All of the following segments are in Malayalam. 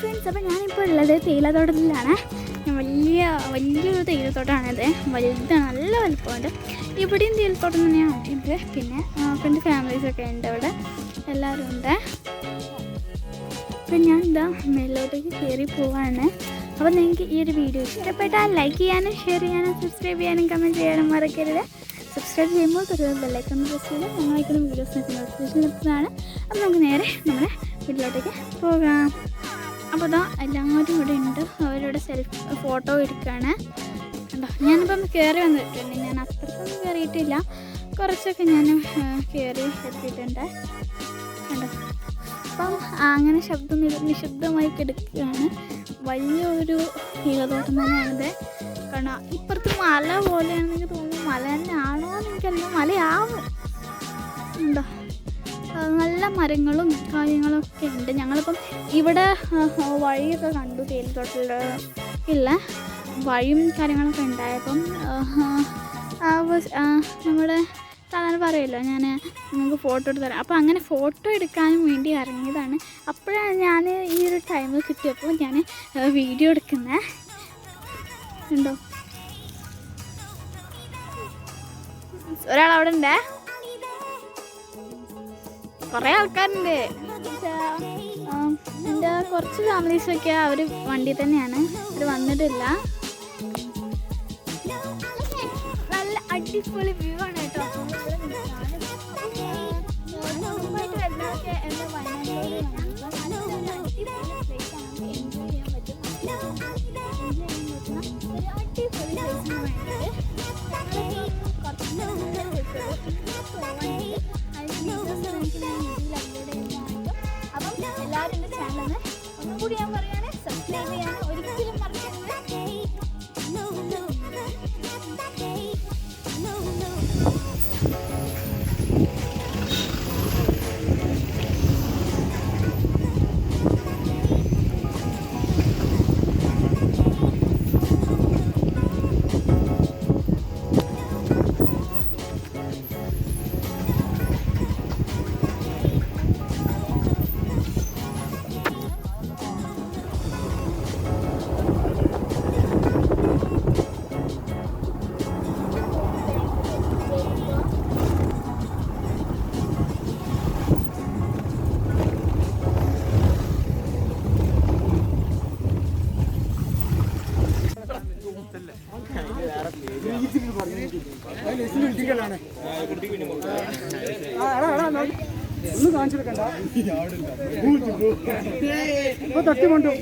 ഫ്രണ്ട്സ് അപ്പോൾ ഞാനിപ്പോൾ ഉള്ളത് തേയിലത്തോട്ടത്തിലാണ്. വലിയ വലിയൊരു തേയിലത്തോട്ടമാണിത് വലുതാണ് നല്ല വലുപ്പമുണ്ട്. ഇവിടെയും തേയിലത്തോട്ടം തന്നെയാണ് ഉണ്ട് പിന്നെ ഫ്രണ്ട് ഫാമിലീസൊക്കെ ഉണ്ട് ഇവിടെ എല്ലാവരും ഉണ്ട്. അപ്പം ഞാൻ എന്താ മേലോട്ടേക്ക് കയറി പോവാണ്. അപ്പോൾ നിങ്ങൾക്ക് ഈ ഒരു വീഡിയോ ഇഷ്ടപ്പെട്ടാൽ ലൈക്ക് ചെയ്യാനും ഷെയർ ചെയ്യാനും സബ്സ്ക്രൈബ് ചെയ്യാനും കമന്റ് ചെയ്യാനും മറക്കരുത്. സബ്സ്ക്രൈബ് ചെയ്യുമ്പോൾ തുടർന്ന് ബെല്ലൈക്കൺ പ്രസ് ചെയ്ത് ഞങ്ങൾ വയ്ക്കുന്ന വീഡിയോസ് നോട്ടിഫിക്കേഷൻ ലഭിക്കുന്നതാണ്. അപ്പോൾ നമുക്ക് നേരെ നമ്മുടെ വീട്ടിലോട്ടേക്ക് പോകാം. അപ്പോൾ അതാ എല്ലാവരും ഇവിടെ ഉണ്ട്. അവരുടെ സെൽഫ് ഫോട്ടോ എടുക്കുകയാണ് കണ്ടോ? ഞാനിപ്പം കയറി വന്നിട്ടുണ്ട്. ഞാൻ അത്രത്തൊന്നും കയറിയിട്ടില്ല കുറച്ചൊക്കെ ഞാൻ കയറി എത്തിയിട്ടുണ്ട്. കണ്ടോ? അപ്പം അങ്ങനെ ശബ്ദം നിശബ്ദമായി കിടക്കുകയാണ്. വലിയൊരു ഈകതോട്ടം തന്നെയാണിത്. കാരണം ഇപ്പുറത്ത് മല പോലെയാണെന്ന് എനിക്ക് തോന്നുന്നു. മല തന്നെ ആണോ എന്ന് എനിക്കറിയാം മലയാവും. ആ, നല്ല മരങ്ങളും കാര്യങ്ങളൊക്കെ ഉണ്ട്. ഞങ്ങളിപ്പം ഇവിടെ വഴിയൊക്കെ കണ്ടു തേയിലത്തോട്ടിൽ ഇല്ല വഴിയും കാര്യങ്ങളൊക്കെ ഉണ്ടായപ്പം നമ്മുടെ സാധാരണ പറയുമല്ലോ ഞാൻ നിങ്ങൾക്ക് ഫോട്ടോ എടുത്ത് തരാം. അപ്പോൾ അങ്ങനെ ഫോട്ടോ എടുക്കാനും വേണ്ടി ഇറങ്ങിയതാണ്. അപ്പോഴാണ് ഞാൻ ഈ ഒരു ടൈമിൽ കിട്ടിയപ്പോൾ ഞാൻ വീഡിയോ എടുക്കുന്നത് ഉണ്ടോ? ഒരാൾ അവിടെ ഉണ്ടേ? കുറേ ആൾക്കാരുണ്ട്. എന്റെ കുറച്ച് ഫാമിലീസൊക്കെ അവർ വണ്ടി തന്നെയാണ്. അവർ വന്നിട്ടില്ല. നല്ല അടിപൊളി വ്യൂ ആണ് കേട്ടോ. എന്റെ വയനാട്ടിലേക്ക് ഒന്ന് കാണിച്ചെടുക്കണ്ട ഇപ്പൊ തട്ടിക്കൊണ്ടു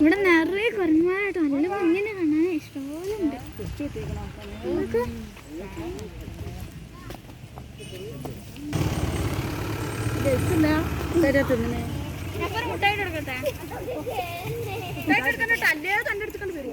ഇവിടെ നിറയെ കുരങ്ങന്മാരാട്ടോ. നല്ല ഇങ്ങനെ കാണാൻ. ഇഷ്ടംപോലെ ഉണ്ട് അല്ലേ? തന്റെ അടുത്ത് വരും.